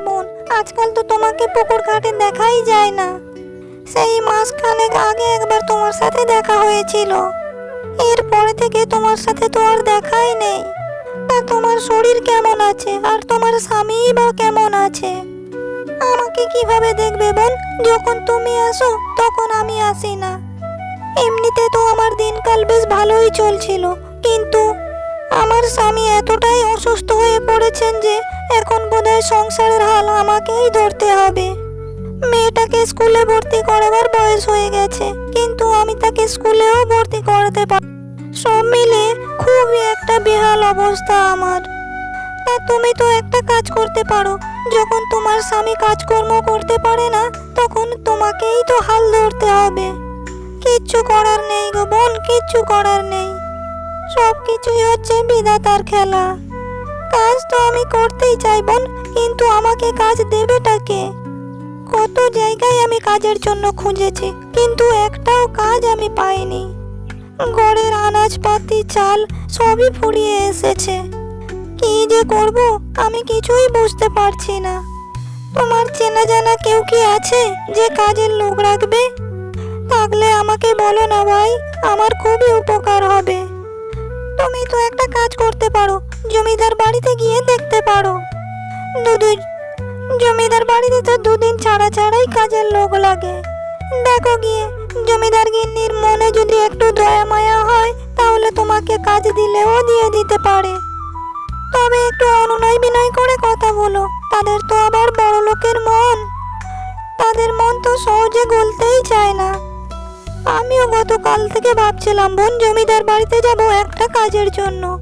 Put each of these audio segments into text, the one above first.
বোন আজকাল তো তোমাকে পুকুর ঘাটে দেখাই যায় না। সেই মাসখানেক আগে একবার তোমার সাথে দেখা হয়েছিল। এরপরে থেকে তোমার সাথে তো আর দেখাই নেই। তা তোমার শরীর কেমন আছে? আর তোমার স্বামী বা কেমন আছে? আমাকে কীভাবে দেখবে বোন যখন তুমি আসো, তখন আমি আসি না। এমনিতে তো আমার দিনকাল বেশ ভালোই চলছিল। কিন্তু আমার স্বামী এতটাই অসুস্থ হয়ে পড়েছেন যে এখন বোধহয় সংসারের হাল আমাকেই ধরতে হবে। মেয়েটাকে স্কুলে ভর্তি করাবার বয়স হয়ে গেছে, কিন্তু আমি তাকে স্কুলেও ভর্তি করাতে পার সব মিলে খুবই একটা বেহাল অবস্থা আমার। তা তুমি তো একটা কাজ করতে পারো, যখন তোমার স্বামী কাজকর্ম করতে পারে না, তখন তোমাকেই তো হাল ধরতে হবে। কিচ্ছু করার নেই গো বোন, কিচ্ছু করার নেই। সব কিছুই হচ্ছে বিধাতার খেলা। কাজ তো আমি করতেই চাই বোন, কিন্তু আমাকে কাজ দেবেটাকে কত জায়গায় আমি কাজের জন্য খুঁজেছি, কিন্তু একটাও কাজ আমি পাইনি। গড়ের আনাজপাতি, চাল সবই ফুরিয়ে এসেছে। কি যে করব, আমি কিছুই বুঝতে পারছি না। তোমার চেনা জানা কেউ কি আছে যে কাজের লোক রাখবে? থাকলে আমাকে বলো না ভাই, আমার খুবই উপকার হবে। তুমি তো একটা কাজ করতে পারো, জমিদার বাড়িতে গিয়ে দেখতে পারো। দুদিন জমিদার বাড়িতে তো দুদিন ছাড়া ছাড়াই কাজের লোক লাগে। দেখো গিয়ে, জমিদার গিন্নির মনে যদি একটু দয়া মায়া হয়, তাহলে তোমাকে কাজ দিলেও দিয়ে দিতে পারে। তবে একটু অনুনয় বিনয় করে কথা বলো, তাদের তো আবার বড় লোকের মন। তাদের মন তো সহজে গলতেই চায় না। আমিও গতকাল থেকে ভাবছিলাম, বোন জমিদার বাড়িতে যাব একটা কাজের জন্য।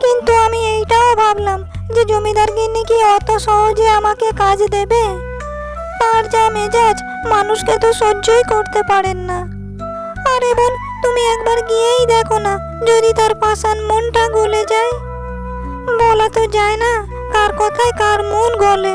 কিন্তু আমি এইটাও ভাবলাম যে জমিদার গিন্নি কি অত সহজে আমাকে কাজ দেবে? তার যা মেজাজ, মানুষকে তো সহ্যই করতে পারেন না। আরে বোন, তুমি একবার গিয়েই দেখো না, যদি তার পাষাণ মনটা গলে যায়। বলা তো যায় না, কার কথায় কার মন গলে।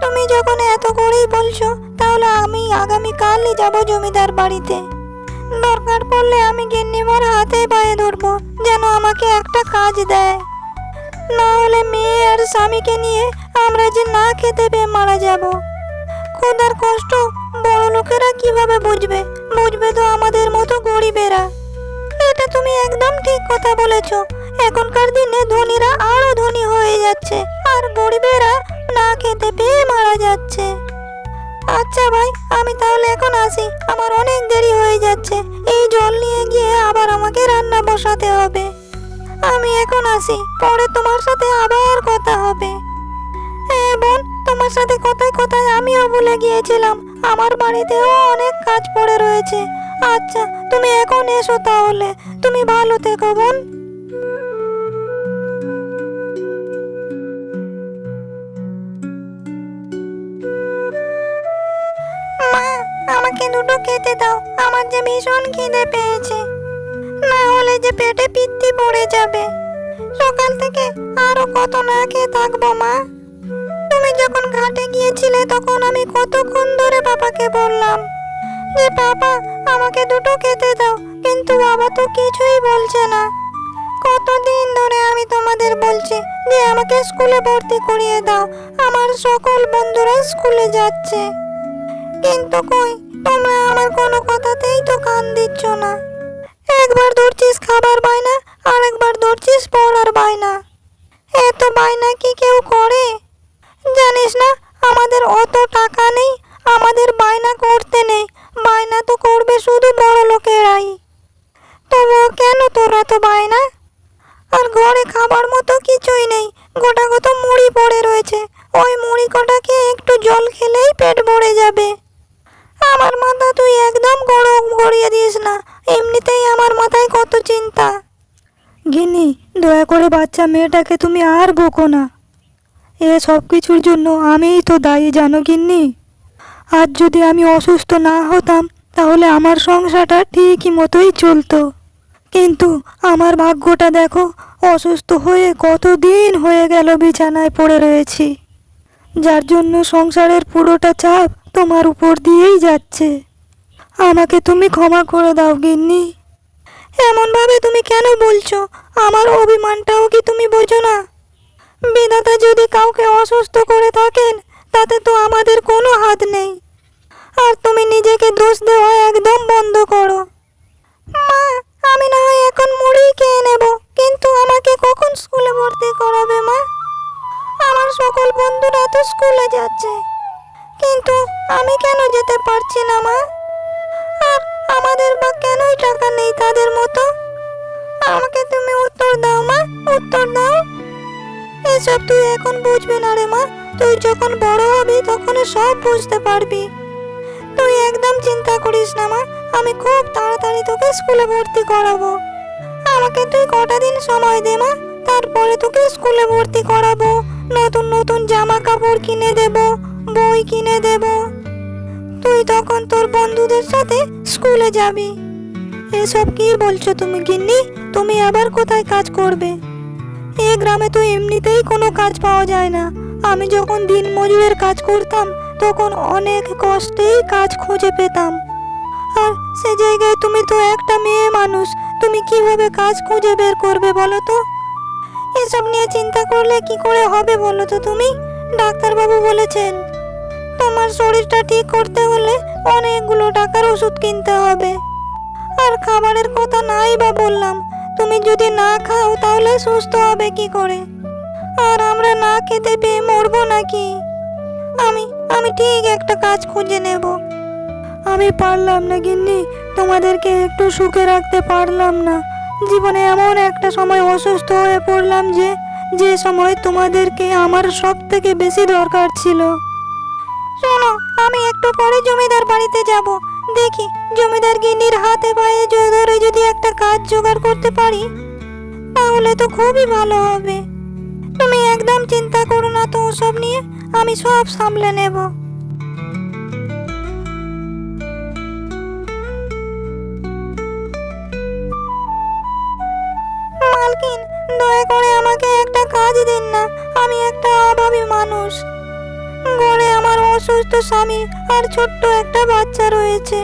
তুমি যখন এত করেই বলছো তাহলে আমি আগামী কালই যাব জমিদার বাড়িতে। দরকার পড়লে আমি গিন্নিমার হাতে পায়ে ধরবো, যেন আমাকে একটা কাজ দেয়। না হলে মেয়ে আর স্বামীকে নিয়ে আমরা যে না খেতে পেয়ে মারা যাব। খোদার কষ্ট বড় লোকেরা কীভাবে বুঝবে? বুঝবে তো আমাদের মতো গরিবেরা। এটা তুমি একদম ঠিক কথা বলেছ। এখনকার দিনে ধনীরা আরও ধনী হয়ে যাচ্ছে, আর গরিবেরা না খেতে পেয়ে মারা যাচ্ছে। আচ্ছা ভাই, আমি তাহলে এখন আসি। আমার অনেক দেরি হয়ে যাচ্ছে। এই জল নিয়ে গিয়ে আবার আমাকে রান্না বসাতে হবে। আমি এখন আসি। পরে তোমার সাথে আবার কথা হবে। হ্যাঁ বোন, তোমার সাথে কথায় কথায় আমিও ভুলে গিয়েছিলাম। আমার বাড়িতেও অনেক কাজ পড়ে রয়েছে। আচ্ছা তুমি এখন এসো তাহলে। তুমি ভালো থেকো, বোন। আমাকে দুটো খেতে দাও। আমার যে ভীষণ খিদে পেয়েছে। না হলে যে পেটে পিত্তি পড়ে যাবে। সকাল থেকে আরও কত না খেয়ে থাকব, মা? তুমি যখন ঘাটে গিয়েছিলে, তখন আমি কতক্ষণ ধরে বাবাকে বললাম যে, বাবা, আমাকে দুটো খেতে দাও। কিন্তু বাবা তো কিছুই বলছে না। কতদিন ধরে আমি তোমাদের বলছি যে, আমাকে স্কুলে ভর্তি করিয়ে দাও। আমার সকল বন্ধুরা স্কুলে যাচ্ছে। কিন্তু কই? তোমরা আমার কোনো কথাতেই তো কান দিচ্ছ না। একবার ধরছিস খাবার বায়না আর একবার ধরছিস পড়ার বায়না। এত বায়না কি কেউ করে জানিস না আমাদের অত টাকা নেই আমাদের বায়না করতে নেই বায়না তো করবে শুধু বড় লোকেরাই তবুও কেন তোর এত বায়না আর ঘরে খাবার মতো কিছুই নেই গোটা কত মুড়ি পড়ে রয়েছে ওই মুড়ি কটাকে একটু জল খেলেই পেট ভরে যাবে আমার মাথা তুই একদম গরম গড়িয়ে দিস না এমনিতেই আমার মাথায় কত চিন্তা গিন্নি দয়া করে বাচ্চা মেয়েটাকে তুমি আর বকো না। এ সব কিছুর জন্য আমিই তো দায়ী, জানো গিন্নি? আর যদি আমি অসুস্থ না হতাম, তাহলে আমার সংসারটা ঠিকই মতোই চলতো। কিন্তু আমার ভাগ্যটা দেখো, অসুস্থ হয়ে কতদিন হয়ে গেল বিছানায় পড়ে রয়েছি। যার জন্য সংসারের পুরোটা চাপ তোমার উপর দিয়েই যাচ্ছে। আমাকে তুমি ক্ষমা করে দাও গিন্নি। এমন ভাবে তুমি কেন বলছো? আমার অভিমানটাও কি তুমি বোঝো না? বিধাতা যদি কাউকে অসুস্থ করে থাকেন, তাতে তো আমাদের কোনো হাত নেই। আর তুমি নিজেকে দোষ দেওয়া একদম বন্ধ করো। মা, আমি না হয় এখন মুড়ি খেয়ে নেব, কিন্তু আমাকে কখন স্কুলে ভর্তি করাবে মা? আমার সকল বন্ধুরা তো স্কুলে যাচ্ছে। কিন্তু আমি কেন যেতে পারছি না মা? আমাদের বা কেনই টাকা নেই তাদের মতো? আমাকে তুমি উত্তর দাও, মা, উত্তর দাও। এসব তুই এখন বুঝবি না রে, মা। তুই যখন বড় হবি তখন সব বুঝতে পারবি। তুই একদম চিন্তা করিস না, মা। আমি খুব তাড়াতাড়ি তোকে স্কুলে ভর্তি করাবো। আমাকে তুই কটা দিন সময় দে, মা। তারপরে তোকে স্কুলে ভর্তি করাবো। নতুন নতুন জামা কাপড় কিনে দেব, বই কিনে দেব। তুই তখন তোর বন্ধুদের সাথে স্কুলে যাবি। এসব কি বলছো তুমি গিন্নি? তুমি আবার কোথায় কাজ করবে? এ গ্রামে তো এমনিতেই কোনো কাজ পাওয়া যায় না। আমি যখন দিন মজুরের কাজ করতাম, তখন অনেক কষ্টেই কাজ খুঁজে পেতাম। আর সে জায়গায় তুমি তো একটা মেয়ে মানুষ, তুমি কীভাবে কাজ খুঁজে বের করবে বলো তো? এসব নিয়ে চিন্তা করলে কি করে হবে বলো তো তুমি? ডাক্তারবাবু বলেছেন তোমার শরীরটা ঠিক করতে হলে অনেকগুলো টাকার ওষুধ কিনতে হবে। আর খাবারের কথা নাই বা বললাম, তুমি যদি না খাও তাহলে সুস্থ হবে কি করে? আর আমরা না খেতে পেয়ে মরবো নাকি? আমি আমি ঠিক একটা কাজ খুঁজে নেব। আমি পারলাম না গিন্নি, তোমাদেরকে একটু সুখে রাখতে পারলাম না। জীবনে এমন একটা সময় অসুস্থ হয়ে পড়লাম যে যে সময় তোমাদেরকে আমার সব থেকে বেশি দরকার ছিল। শোনো আমি একটু পরে জমিদার বাড়িতে যাব। দেখি, জমিদার গিন্নির হাতে পায়ে জ- ধরে যদি একটা কাজ জোগাড় করতে পারি, তাহলে তো খুবই ভালো হবে। তুমি একদম চিন্তা করো না তো ওসব নিয়ে, আমি সব সামলে নেব। মালকিন, দয়া করে আমাকে একটা কাজ দিন না, আমি একটা অভাবী মানুষ। ঘরে আমার অসুস্থ স্বামী আর ছোট্ট একটা বাচ্চা রয়েছে।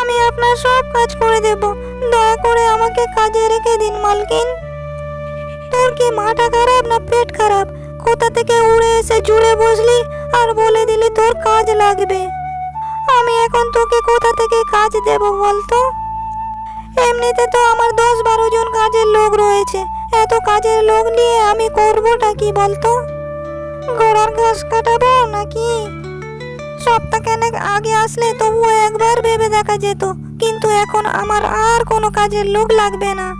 আমি আপনার সব কাজ করে দেব। দয়া করে আমাকে কাজে রেখে দিন, মালকিন। তোর কি মাথা খারাপ না পেট খারাপ? কোথা থেকে উড়ে এসে জুড়ে বসলি আর বলে দিলি তোর কাজ লাগবে? আমি এখন তোকে কোথা থেকে কাজ দেব বলতো? এমনিতে তো আমার দশ বারো জন কাজের লোক রয়েছে। এত কাজের লোক নিয়ে আমি করবোটা কি বলতো? ঘোড়ার ঘাস কাটাবো নাকি? সপ্তাহখানেক আগে আসলে তবুও একবার ভেবে দেখা যেত, কিন্তু এখন আমার আর কোনো কাজের লোক লাগবে না।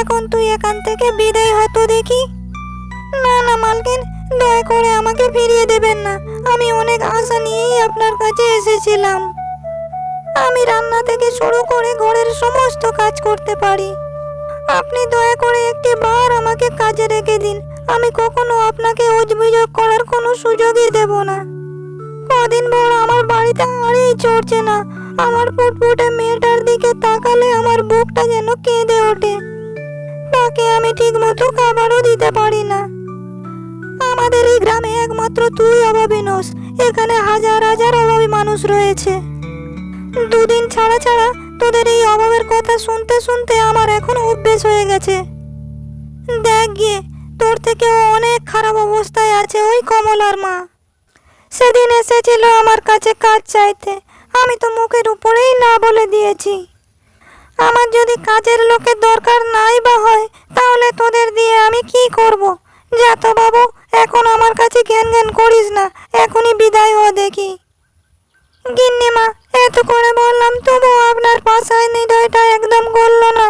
এখন তুই এখান থেকে বিদায় হতো দেখি। না না, মালকিন, দয়া করে আমাকে ফিরিয়ে দেবেন না। আমি অনেক আশা নিয়েই আপনার কাছে এসেছিলাম। আমি রান্না থেকে শুরু করে ঘরের সমস্ত কাজ করতে পারি। আপনি দয়া করে একটি বার আমাকে কাজে রেখে দিন। আমি কখনো আপনাকে অভিযোগ করার কোনো সুযোগই দেব না। কদিন পর আমার বাড়িতে আরই চড়ছে না। আমার ফুটফুটে মেয়েটার দিকে তাকালে আমার বুকটা যেন কেঁদে ওঠে। তাকে আমি ঠিক মতো খাবারও দিতে পারি না। আমাদের এই গ্রামে একমাত্র তুই অভাবী নোস এখানে হাজার হাজার অভাবী মানুষ রয়েছে। দুদিন ছাড়া ছাড়া তোদের এই অভাবের কথা শুনতে শুনতে আমার এখন অভ্যেস হয়ে গেছে। দেখ গিয়ে তোর থেকেও অনেক খারাপ অবস্থায় আছে ওই কমলার মা। সেদিন এসেছিল আমার কাছে কাজ চাইতে। আমি তো মুখের উপরেই না বলে দিয়েছি। আমার যদি কাজের লোকের দরকার নাই বা হয়, তাহলে তোদের দিয়ে আমি কি করব? যা তো বাবু, এখন আমার কাছে জ্ঞান জ্ঞান করিস না, এখনই বিদায় হ দেখি। গিন্নি মা, এত করে বললাম তবু আপনার পাশায় হৃদয়টা একদম গলল না।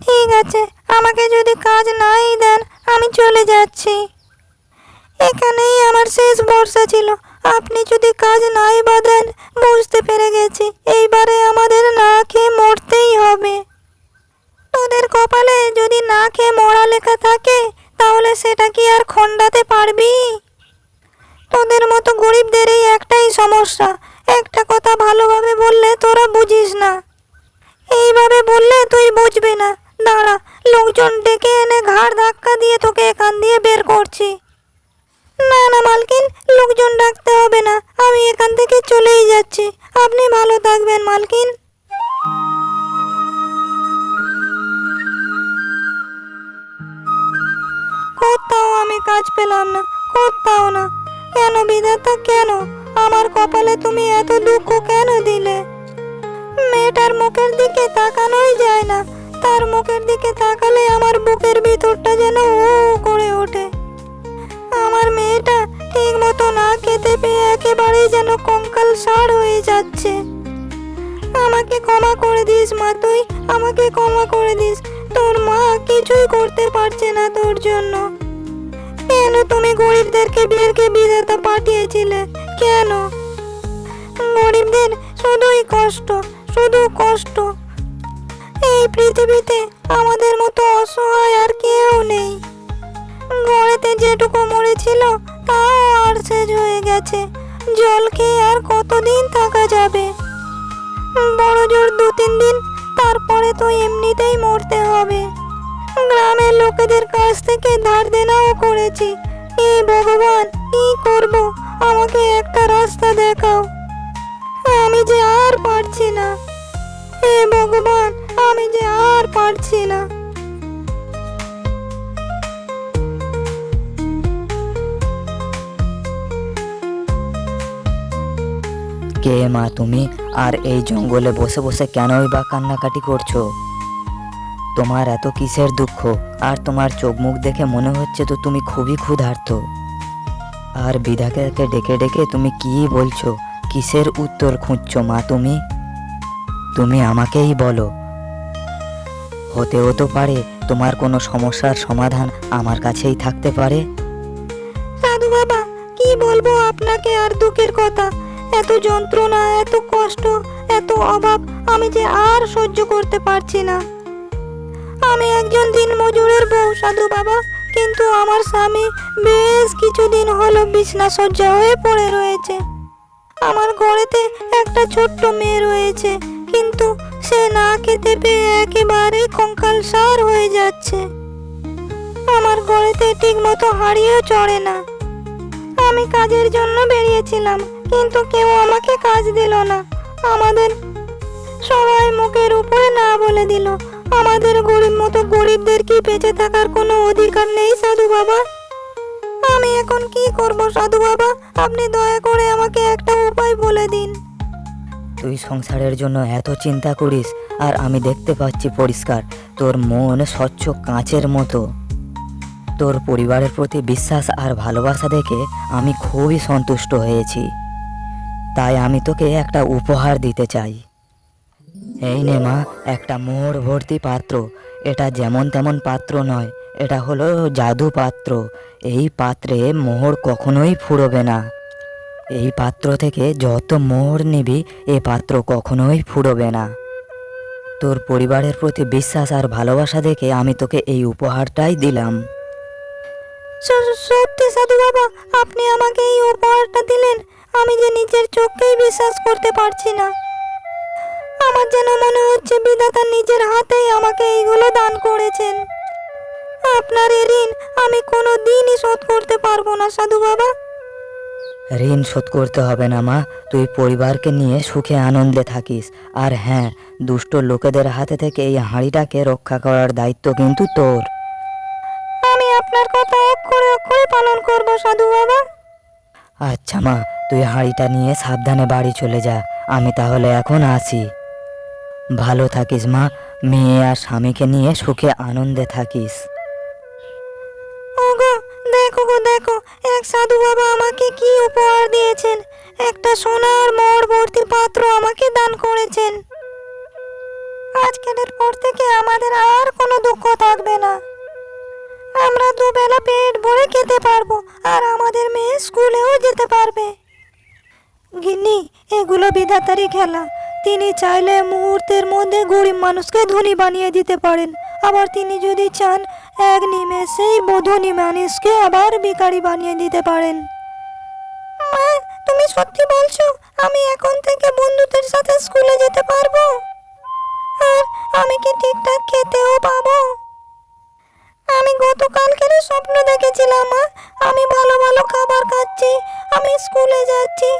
ঠিক আছে, আমাকে যদি কাজ নাই দেন আমি চলে যাচ্ছি। এখানেই আমার শেষ ভরসা ছিল। আপনি যদি কাজ নাই বাঁধেন, বুঝতে পেরে গেছি। যাচ্ছি। আপনি ভালো থাকবেন, মালকিন। কোথাও আমি কাজ পেলাম না, কোথাও না। কেন বিধাতা, কেন? আমার কপালে তুমি এত দুঃখ কেন দিলে? মেয়েটার মুখের দিকে তাকানোই যায় না। তার মুখের দিকে তাকালে আমার বুকের ভিতরটা যেন ও করে ওঠে। আমার মেয়েটা ঠিক মতো না খেতে পেয়ে একেবারেই সার হয়ে যাচ্ছে। আমাকে ক্ষমা করে দিস, মা তুই। আমাকে ক্ষমা করে দিস। তোর মা কিছুই করতে পারছে না তোর জন্য। কেন তুমি গরিবদেরকে বিয়েরকে বিধাতা পাঠিয়েছিলে? কেন? গরিবদের শুধুই কষ্ট, শুধু কষ্ট। এই পৃথিবীতে আমাদের মতো অসহায় আর কেউ নেই। ঘরেতে যেটুকু মরেছিল, তাও আর শেষ হয়ে গেছে। জল আর কতদিন থাকা যাবে? বড় জোর দু তিন দিন, তারপরে তো এমনিতেই মরতে হবে। গ্রামের লোকেদের কাছ থেকে ধার দেনাও করেছি। হে ভগবান, কি করব? আমাকে একটা রাস্তা দেখাও। আমি যে আর পারছি না। হে ভগবান, আমি যে আর পারছি না। কে মা তুমি? আর এই জঙ্গলে বসে বসে কেনই বা কান্নাকাটি করছ? তোমার এত কিসের দুঃখ? আর তোমার চোখ মুখ দেখে মনে হচ্ছে তো তুমি খুবই ক্ষুধার্ত। আর বিধাকে ডেকে ডেকে তুমি কি বলছো? কিসের উত্তর খুঁজছো মা তুমি? তুমি আমাকেই বলো। হতেও তো পারে তোমার কোনো সমস্যার সমাধান আমার কাছেই থাকতে পারে। সাধু বাবা, কি বলব আপনাকে আর দুঃখের কথা? এত যন্ত্রণা, এত কষ্ট, এত অভাব আমি যে আর সহ্য করতে পারছি না। আমি একজন দিন মজুরের বউ, সাধু বাবা, কিন্তু আমার স্বামী বেশ কিছুদিন হলো বিছনা সজ্জা হয়ে পড়ে রয়েছে। আমার ঘরেতে একটা ছোট্ট মেয়ে রয়েছে, কিন্তু সে না খেতে পেয়ে একেবারে কঙ্কাল সার হয়ে যাচ্ছে। আমার ঘরেতে ঠিক মতো হাড়িও চড়ে না। আমি কাজের জন্য বেরিয়েছিলাম কিন্তু কেউ আমাকে কাজ দিল না। আমাদের সবাই মুখের উপরে না বলে দিল। আমাদের গরিব মতো গরিবদের কি বেঁচে থাকার কোনো অধিকার নেই, সাধু বাবা? আমি এখন কি করব, সাধু বাবা? আপনি দয়া করে আমাকে একটা উপায় বলে দিন। তুই সংসারের জন্য এত চিন্তা করিস, আর আমি দেখতে পাচ্ছি পরিষ্কার। তোর মন স্বচ্ছ কাঁচের মতো। তোর পরিবারের প্রতি বিশ্বাস আর ভালোবাসা দেখে আমি খুবই সন্তুষ্ট হয়েছি। তাই আমি তোকে একটা উপহার দিতে চাই। এই নে মা, একটা মোহর ভর্তি পাত্র। এটা যেমন তেমন পাত্র নয়, এটা হলো জাদু পাত্র। এই পাত্রে মোহর কখনোই ফুরবে না। এই পাত্র থেকে যত মোহর নিবি, এ পাত্র কখনোই ফুরবে না। তোর পরিবারের প্রতি বিশ্বাস আর ভালোবাসা দেখে আমি তোকে এই উপহারটাই দিলাম। সত্যি সাধু বাবা, আপনি আমাকে এই উপহারটা দিলেন। আমি যে নিজের চোখকেই বিশ্বাস করতে পারছি না। আমার যেন মনে হচ্ছে বিধাতা নিজের হাতেই আমাকে এইগুলো দান করেছেন। আপনার এ ঋণ আমি কোনো দিনই শোধ করতে পারব না সাধু বাবা। ঋণ শোধ করতে হবে না মা। তুই পরিবারকে নিয়ে সুখে আনন্দে থাকিস। আর হ্যাঁ দুষ্ট লোকেদের হাতে থেকে এই হাঁড়িটাকে রক্ষা করার দায়িত্ব কিন্তু তোর। আমি আপনার কথা অক্ষরে অক্ষরে পালন করব সাধু বাবা। আচ্ছা মা। তুই হাঁড়িটা নিয়ে সাবধানে বাড়ি চলে যা, আমি তাহলে এখন আসি। ভালো থাকিস মা, মেয়ে আর স্বামীকে নিয়ে সুখে আনন্দে থাকিস। ওগো, দেখো গো, দেখো, এক সাধু বাবা আমাকে কি উপহার দিয়েছেন? একটা সোনার মোড় ভর্তি পাত্র আমাকে দান করেছেন। আজকের পর থেকে আমাদের আর কোনো দুঃখ থাকবে না। আমরা দুবেলা পেট ভরে খেতে পারব, আর আমাদের মেয়ে স্কুলেও যেতে পারবে। গিন্নি এগুলো বিধাতারই খেলা। তিনি চাইলে মুহূর্তের মধ্যে গরিব মানুষকে ধনী বানিয়ে দিতে পারেন। আবার তিনি যদি চান, এক নিমেষেই ধনী মানুষকে আবার ভিখারি বানিয়ে দিতে পারেন। মা, তুমি সত্যি বলছো, আমি এখন থেকে বন্ধুদের সাথে স্কুলে যেতে পারব? আর আমি কি ঠিকঠাক খেতেও পাবো? গতকালকের স্বপ্ন দেখেছিলাম, মা। আমি ভালো ভালো খাবার খাচ্ছি, আমি স্কুলে যাচ্ছি।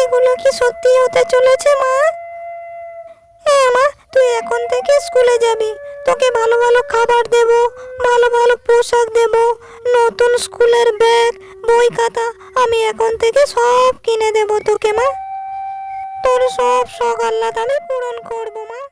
এগুলো কি সত্যি হতে চলেছে, মা? হ্যাঁ মা, তুই এখন থেকে স্কুলে যাবি। তোকে ভালো ভালো খাবার দেব, ভালো ভালো পোশাক দেব, নতুন স্কুলের ব্যাগ, বই খাতা, আমি এখন থেকে সব কিনে দেব তোকে, মা। তোর সব শখ আল্লাহ তাহলে পূরণ করব, মা।